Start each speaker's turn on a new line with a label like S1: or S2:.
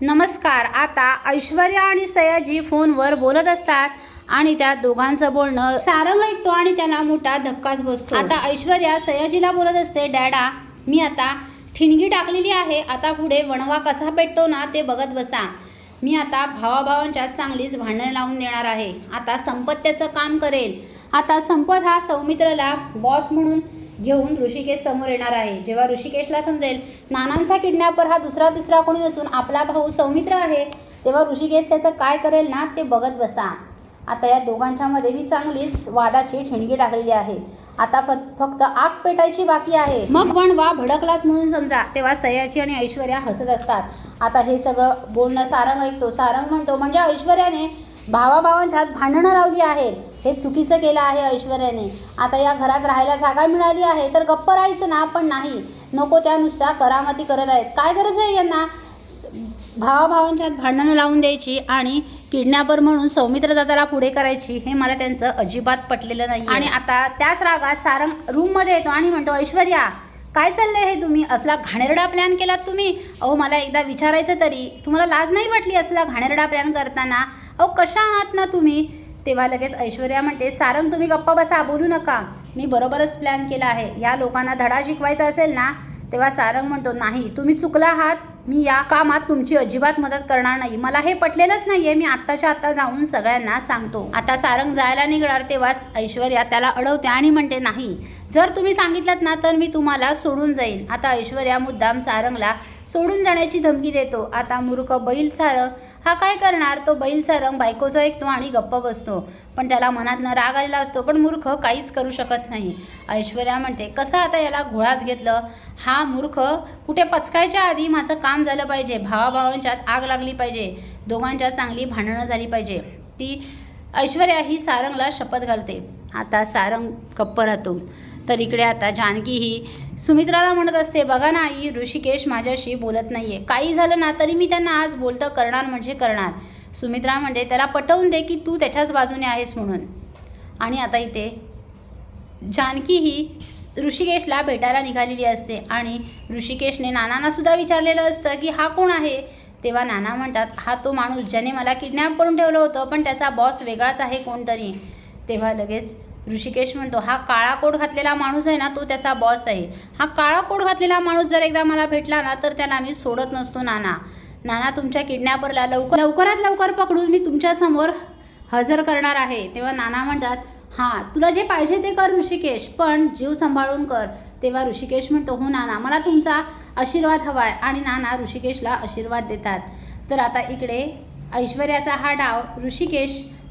S1: नमस्कार. आता ऐश्वर्या आणि सयाजी फोनवर बोलत असतात आणि त्या दोघांचं बोलणं सारंग ऐकतो आणि त्याला मोठा धक्काच बसतो. आता ऐश्वर्या सयाजीला बोलत असते डॅडा मी आता ठिणगी टाकलेली आहे. आता पुढे वणवा कसा पेटतो ना ते बघत बसा. मी आता भावाभावांच्या चांगलीच भांडणं लावून देणार आहे. आता संपत त्याचं काम करेल. आता संपत हा सौमित्रला बॉस म्हणून घेऊन ऋषिकेश समोर येणार आहे. जेव्हा ऋषिकेशला समजेल नानांचा किडनॅपर हा दुसरा तिसरा कोणी नसून आपला भाऊ सौमित्र आहे. तेव्हा ऋषिकेश त्याचं काय करेल ना ते बघत बसा. आता या दोघांच्यामध्ये मी चांगलीच वादाची ठिणगी टाकलेली आहे. आता फ फक्त आग पेटायची बाकी आहे. मग पण वा भडकलाच म्हणून समजा तेव्हा सयाची आणि ऐश्वर्या हसत असतात. आता हे सगळं बोलणं सारंग ऐकतो. सारंग म्हणतो म्हणजे ऐश्वर्याने भावाभावांच्यात भांडणं लावली आहेत. हे चुकीचं केलं आहे ऐश्वर्याने. आता या घरात राहायला जागा मिळाली आहे तर गप्प राहायचं ना पण नाही. नको त्या नुसत्या करामती करत आहेत. काय गरज आहे यांना? भावाभावांच्यात भांडणं लावून द्यायची आणि किडनॅपर म्हणून सौमित्र दादाला पुढे करायची हे मला त्यांचं अजिबात पटलेलं नाही आणि आता त्याच रागात सारंग रूममध्ये येतो आणि म्हणतो ऐश्वर्या काय चाललंय हे तुम्ही? असला घाणेरडा प्लॅन केलात तुम्ही? अहो मला एकदा विचारायचं तरी तुम्हाला लाज नाही वाटली असला घाणेरडा प्लॅन करताना? अहो कशा आहात ना तुम्ही? तेव्हा लगेच ऐश्वर्या म्हणते सारंग तुम्ही गप्पा बसा बोलू नका. मी बरोबरच प्लॅन केला आहे. या लोकांना धडा शिकवायचा असेल ना तेव्हा सारंग म्हणतो नाही तुम्ही चुकला आहात. मी या कामात तुमची अजिबात मदत करणार नाही. मला हे पटलेलंच नाहीये. मी आत्ताच्या आत्ता जाऊन सगळ्यांना सांगतो. आता सारंग जायला निघणार तेव्हाच ऐश्वर्या त्याला अडवते आणि म्हणते नाही जर तुम्ही सांगितलं ना तर मी तुम्हाला सोडून जाईन. आता ऐश्वर्या मुद्दाम सारंगला सोडून जाण्याची धमकी देतो. आता मूर्ख बैल सारंग हा काय करणार? तो बैलचा रंग बायकोचा ऐकतो आणि गप्प बसतो. पण त्याला मनातनं राग आलेला असतो पण मूर्ख काहीच करू शकत नाही. ऐश्वर्या म्हणते कसं आता याला घोळात घेतलं? हा मूर्ख कुठे पचकायच्या आधी माझं काम झालं पाहिजे. भावाभावांच्यात आग लागली पाहिजे. दोघांच्यात चांगली भांडणं झाली पाहिजे. ती ऐश्वर्या ही सारंगला शपथ घालते. आता सारंग गप्प राहतो. तर इकडे आता जानकी ही सुमित्राला म्हणत असते बघा ना आई ऋषिकेश माझ्याशी बोलत नाहीये. काही झालं ना तरी मी त्यांना आज बोलतं करणार म्हणजे करणार. सुमित्रा म्हणते त्याला पटवून दे की तू त्याच्याच बाजूने आहेस म्हणून. आणि आता इथे जानकी ही ऋषिकेशला भेटायला निघालेली असते आणि ऋषिकेशने नानांना सुद्धा विचारलेलं असतं की हा कोण आहे? तेव्हा नाना म्हणतात हा तो माणूस ज्याने मला किडनॅप करून ठेवलं होतं पण त्याचा बॉस वेगळाच आहे कोणतरी. तेव्हा लगेच ऋषिकेश म्हणतो हा काळा कोट घातलेला माणूस आहे ना तो त्याचा बॉस आहे. हा काळा कोट घातलेला माणूस जर एकदा मला भेटला ना तर त्याला मी सोडत नसतो नाना. नाना तुमच्या किडनॅपरला लवकर लवकरात लवकर पकडून मी तुमच्यासमोर हजर करणार आहे. तेव्हा नाना म्हणतात हां तुला जे पाहिजे ते कर ऋषिकेश पण जीव सांभाळून कर. तेव्हा ऋषिकेश म्हणतो हो नाना मला तुमचा आशीर्वाद हवा आहे आणि नाना ऋषिकेशला आशीर्वाद देतात. तर आता इकडे ऐश्वर्याचा हा डाव ऋषिकेश